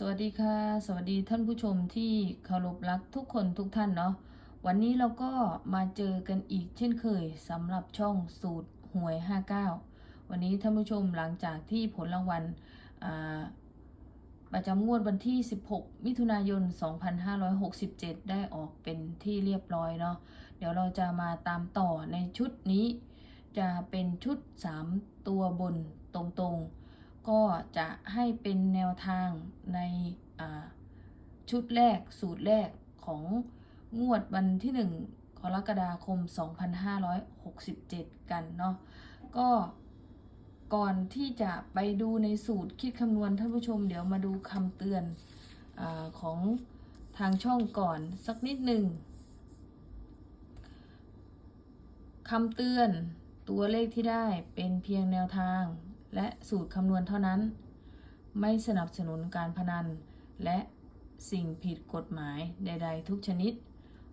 สวัสดีค่ะ สวัสดีท่านผู้ชมที่เคารพรักทุกคนทุกท่านเนาะวันนี้เราก็มาเจอกันอีกเช่นเคยสำหรับช่องสูตรหวย 59 วันนี้ท่านผู้ชมหลังจากที่ผลรางวัลประจำงวดวันที่ 16 มิถุนายน 2567 ได้ออกเป็นที่เรียบร้อยเนาะเดี๋ยวเราจะมาตามต่อในชุดนี้ จะเป็นชุด 3 ตัวบนตรงๆ ก็จะให้เป็นแนวทางในชุดแรกสูตรแรกของงวดวันที่ 1 กรกฎาคม 2567 กันเนาะก็ก่อนที่จะไปดูในสูตรคิดคำนวณท่านผู้ชมเดี๋ยวมาดูคำเตือนอของทางช่องก่อนสักนิดหนึ่งคำเตือนตัวเลขที่ได้เป็นเพียงแนวทาง และสูตรคำนวณเท่านั้น ไม่สนับสนุนการพนัน และสิ่งผิดกฎหมายใด ๆ ทุกชนิด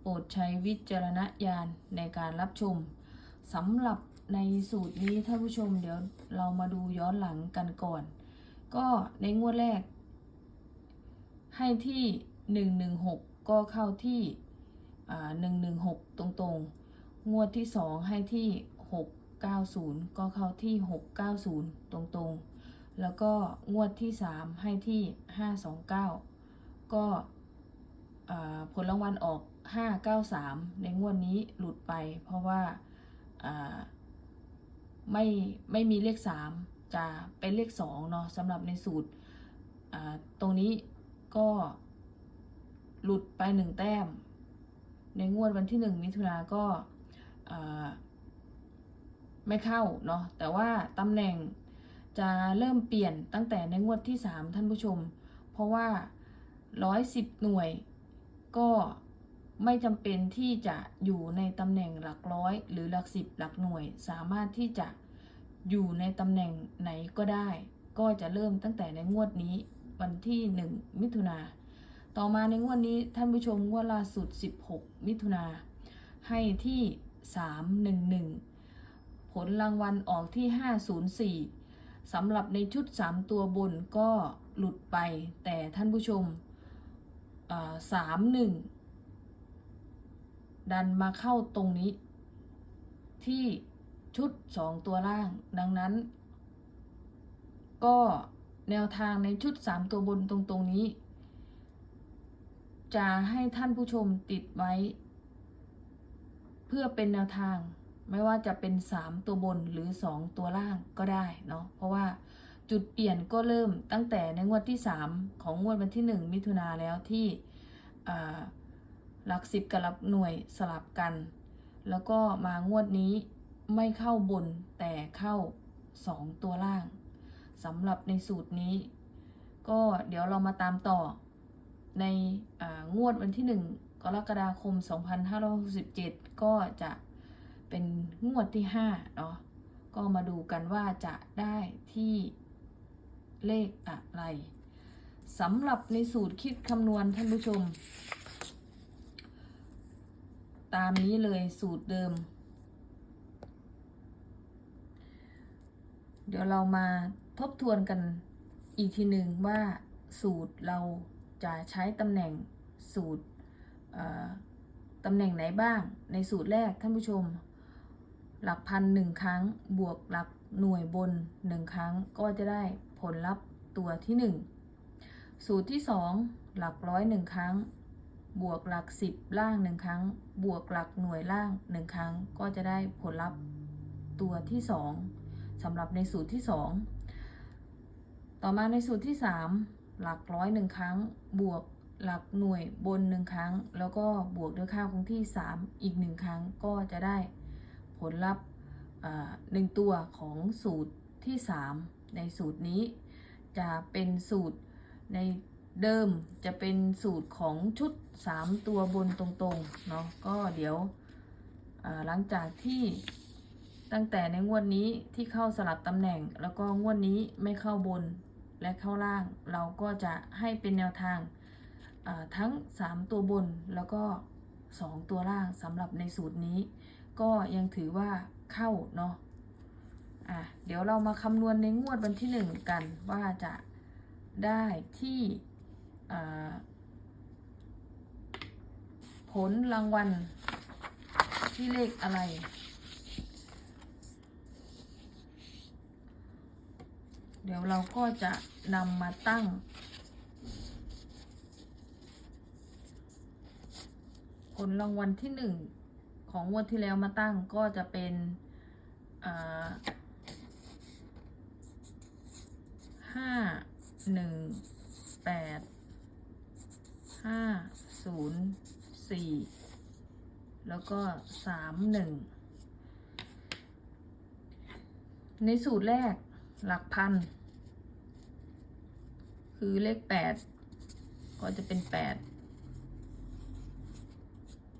โปรดใช้วิจารณญาณในการรับชมสำหรับในสูตรนี้ท่านผู้ชมเดี๋ยวเรามาดูย้อนหลังกันก่อน ก็ในงวดแรก ให้ที่ 116 ก็เข้าที่อ่า116 ตรงๆ งวดที่ 2 ให้ที่ 690 ก็เข้าที่ 690 ตรงๆ แล้วก็งวดที่ 3 ให้ที่ 529 ก็ผลรางวัลออก 593 ในงวดนี้หลุดไป เพราะว่าไม่ไม่มีเลข 3 จะเป็นเลข2เนาะสำหรับในสูตรตรงนี้ก็หลุดไป 1 แต้ม ในงวดวันที่ 1 มิถุนาก็ ไม่เข้าเนาะแต่ว่าตำแหน่งจะเริ่มเปลี่ยนตั้งแต่ในงวดที่ 3 ท่านผู้ชม เพราะว่า 110 หน่วยก็ไม่จำเป็นที่จะอยู่ในตำแหน่งหลักร้อย หรือหลักสิบหลักหน่วย สามารถที่จะอยู่ในตำแหน่งไหนก็ได้ ก็จะเริ่มตั้งแต่ในงวดนี้วันที่ 1 มิถุนาต่อมาในงวดนี้ท่านผู้ชมงวดล่าสุด 16 มิถุนาให้ที่ 311 ผลรางวัลออกที่ 504สำหรับในชุด 3 ตัวบนก็หลุดไป แต่ท่านผู้ชมสามหนึ่งดันมาเข้าตรงนี้ ที่ชุด 2 ตัวล่าง ดังนั้น ก็แนวทางในชุด 3 ตัวบนตรงตรงนี้ จะให้ท่านผู้ชมติดไว้ เพื่อเป็นแนวทาง ไม่ว่าจะเป็น 3 ตัวบนหรือ 2 ตัวล่างก็ได้เนาะเพราะว่าจุดเปลี่ยนก็เริ่มตั้งแต่ในงวดที่ 3 ของงวดวันที่ 1 มิถุนาแล้วที่หลักสิบกับหลักหน่วยสลับกัน แล้วก็มางวดนี้ไม่เข้าบนแต่เข้า 2 ตัวล่างสำหรับในสูตรนี้ ก็เดี๋ยวเรามาตามต่อในงวดวันที่ 1 กรกฎาคม 2567 ก็จะ เป็นงวดที่5เนาะก็มาดูกันว่าจะได้ที่เลขอะไรสำหรับในสูตรคิดคำนวณท่านผู้ชม ตามนี้เลยสูตรเดิม เดี๋ยวเรามาทบทวนกันอีกทีหนึ่งว่าสูตรเราจะใช้ตำแหน่งสูตรตำแหน่งไหนบ้างในสูตรแรกท่านผู้ชม หลักพันหนึ่งครั้ง บวกหลักหน่วยบนหนึ่งครั้ง ก็จะได้ผลลัพธ์ตัวที่หนึ่งสูตรที่สองหลักร้อยหนึ่งครั้ง บวกหลักสิบล่างหนึ่งครั้ง บวกหลักหน่วยล่างหนึ่งครั้ง ก็จะได้ผลลัพธ์ตัวที่สองสำหรับในสูตรที่สองต่อมาในสูตรที่สามหลักร้อยหนึ่งครั้ง บวกหลักหน่วยบนหนึ่งครั้ง แล้วก็บวกด้วยค่าคงที่สามอีกหนึ่งครั้งก็จะได้ ผลลัพธ์หนึ่งตัวของสูตรที่สามในสูตรนี้ จะเป็นสูตรในเดิมจะเป็นสูตรของชุด 3 ตัวบนตรงๆเนาะก็เดี๋ยวหลังจากที่ตั้งแต่ในงวดนี้ที่เข้าสลับตำแหน่ง แล้วก็งวดนี้ไม่เข้าบนและเข้าล่าง เราก็จะให้เป็นแนวทางทั้ง 3 ตัวบนแล้วก็ 2 ตัวล่างสำหรับในสูตรนี้ ก็ยังถือว่าเข้าเนาะอะเดี๋ยวเรามาคำนวณในงวดวันที่1กันว่าจะได้ที่ผลรางวัลที่เลขอะไร เดี๋ยวเราก็จะนำมาตั้งผลรางวัลที่หนึ่ง ของงวดที่แล้วมาตั้งก็จะเป็นห้าหนึ่งแปดห้าศูนย์สี่แล้วก็สามหนึ่งในสูตรแรกหลักพัน คือเลขแปดก็จะเป็นแปด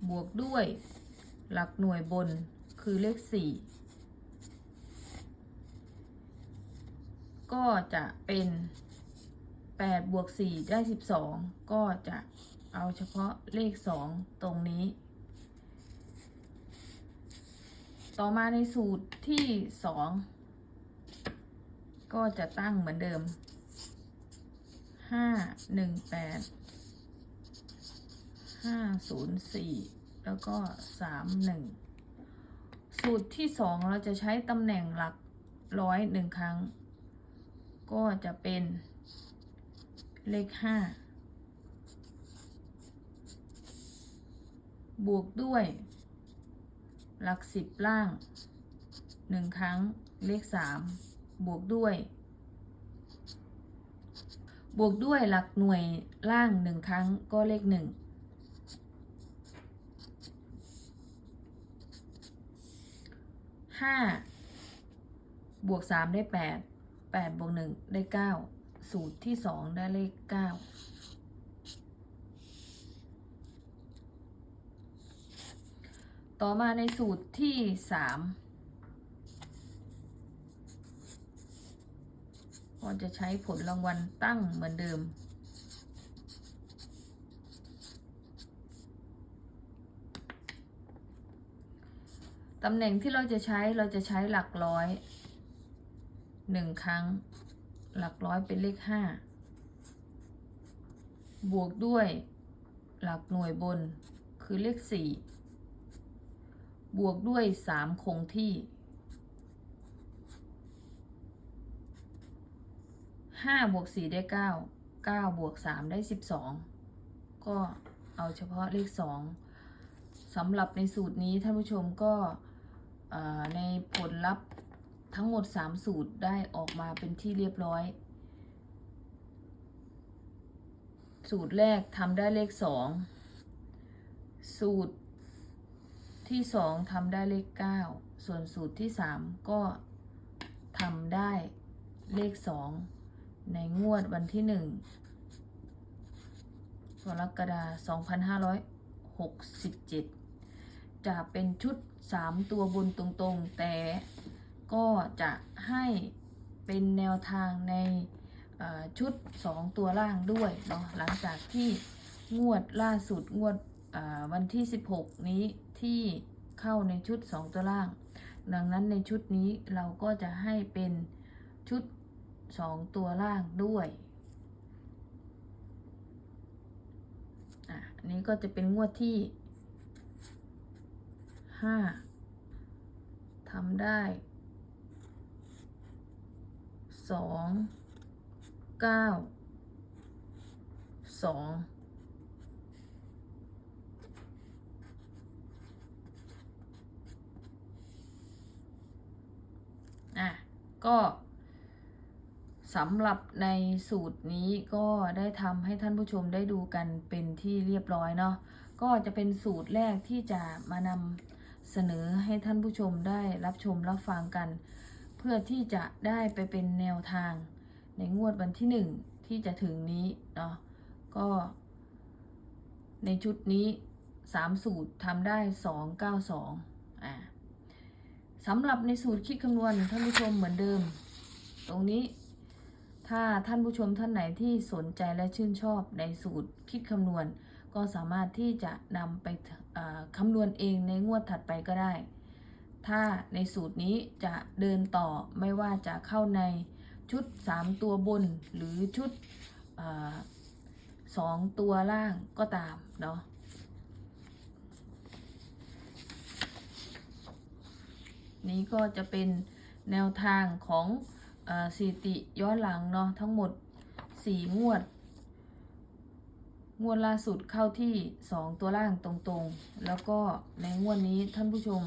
บวกด้วย หลักหน่วยบนคือเลขสี่ก็จะเป็นแปดบวกสี่ได้สิบสองก็จะเอาเฉพาะเลขสองตรงนี้ ต่อมาในสูตรที่สองก็จะตั้งเหมือนเดิมห้าหนึ่งแปดห้าศูนย์สี่ แล้วก็สามหนึ่งสูตรที่สองเราจะใช้ตำแหน่งหลักร้อยหนึ่งครั้ง ก็จะเป็นเลขห้าบวกด้วย หลักสิบล่างหนึ่งครั้งเลขสามบวกด้วย บวกด้วยหลักหน่วยล่างหนึ่งครั้งก็เลขหนึ่ง ห้าบวกสามได้แปดแปดบวกหนึ่งได้เก้าสูตรที่สองได้เลขเก้าต่อมาในสูตรที่สามก็จะใช้ผลรางวัลตั้งเหมือนเดิม ตำแหน่งที่เราจะใช้เราจะใช้หลักร้อยหนึ่งครั้ง หลักร้อยเป็นเลขห้าบวกด้วยหลักหน่วยบนคือเลขสี่บวกด้วยสามคงที่ห้าบวกสี่ได้เก้าเก้าบวกสามได้สิบสองก็เอาเฉพาะเลขสองสำหรับในสูตรนี้ท่านผู้ชมก็ ในผลลัพธ์ทั้งหมด 3 สูตรได้ออกมาเป็นที่เรียบร้อย สูตรแรกทำได้เลข 2 สูตรที่ 2ทำได้เลข 9 ส่วนสูตรที่ 3 ก็ทำได้เลข 2 ในงวดวันที่ 1กรกฎาคม2567 จะเป็นชุด 3ตัวบนตรงๆ แต่ก็จะให้เป็นแนวทางในชุด 2 ตัวล่างด้วยเนาะหลังจากที่งวดล่าสุดงวดวันที่ 16 นี้ที่เข้าในชุด 2 ตัวล่าง ดังนั้นในชุดนี้เราก็จะให้เป็นชุด 2 ตัวล่างด้วยอะอันนี้ก็จะเป็นงวดที่ 5ทำได้สองเก้าสองอะ ก็สำหรับในสูตรนี้ก็ได้ทำให้ท่านผู้ชมได้ดูกันเป็นที่เรียบร้อยเนาะก็จะเป็นสูตรแรกที่จะมานำ เสนอให้ท่านผู้ชมได้รับชมรับฟังกัน เพื่อที่จะได้ไปเป็นแนวทาง ในงวดวันที่หนึ่งที่จะถึงนี้เนาะก็ ในชุดนี้สามสูตรทำได้สองเก้าสองอ่าสำหรับในสูตรคิดคำนวณท่านผู้ชมเหมือนเดิม ตรงนี้ถ้าท่านผู้ชมท่านไหนที่สนใจและชื่นชอบในสูตรคิดคำนวณ ก็สามารถที่จะนำไปคำนวณเองในงวดถัดไปก็ได้ ถ้าในสูตรนี้จะเดินต่อไม่ว่าจะเข้าในชุด 3 ตัวบนหรือชุดสองตัวล่างก็ตามเนาะนี้ก็จะเป็นแนวทางของอสิติย้อนหลังเนาะทั้งหมดสี่งวด งวดล่าสุดเข้าที่สองตัวล่างตรงๆ แล้วก็ในงวดนี้ท่านผู้ชม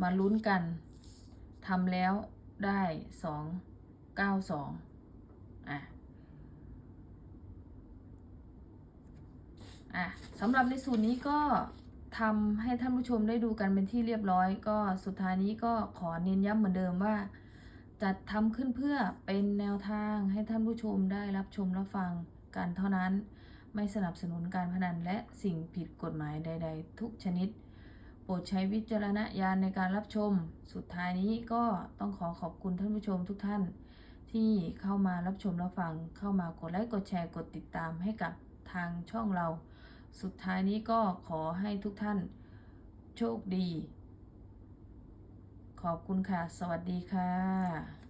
มาลุ้นกันทำแล้วได้สองเก้าสองอะอะสำหรับในสูตรนี้ก็ทำให้ท่านผู้ชมได้ดูกันเป็นที่เรียบร้อย ก็สุดท้ายนี้ก็ขอเน้นย้ำเหมือนเดิมว่า จัดทำขึ้นเพื่อเป็นแนวทางให้ท่านผู้ชมได้รับชมรับฟัง กันเท่านั้น ไม่สนับสนุนการพนันและสิ่งผิดกฎหมายใด ๆ ทุกชนิด โปรดใช้วิจารณญาณในการรับชม สุดท้ายนี้ก็ต้องขอขอบคุณท่านผู้ชมทุกท่าน ที่เข้ามารับชมรับฟัง เข้ามากดไลค์กดแชร์กดติดตามให้กับทางช่องเรา สุดท้ายนี้ก็ขอให้ทุกท่านโชคดี ขอบคุณค่ะ สวัสดีค่ะ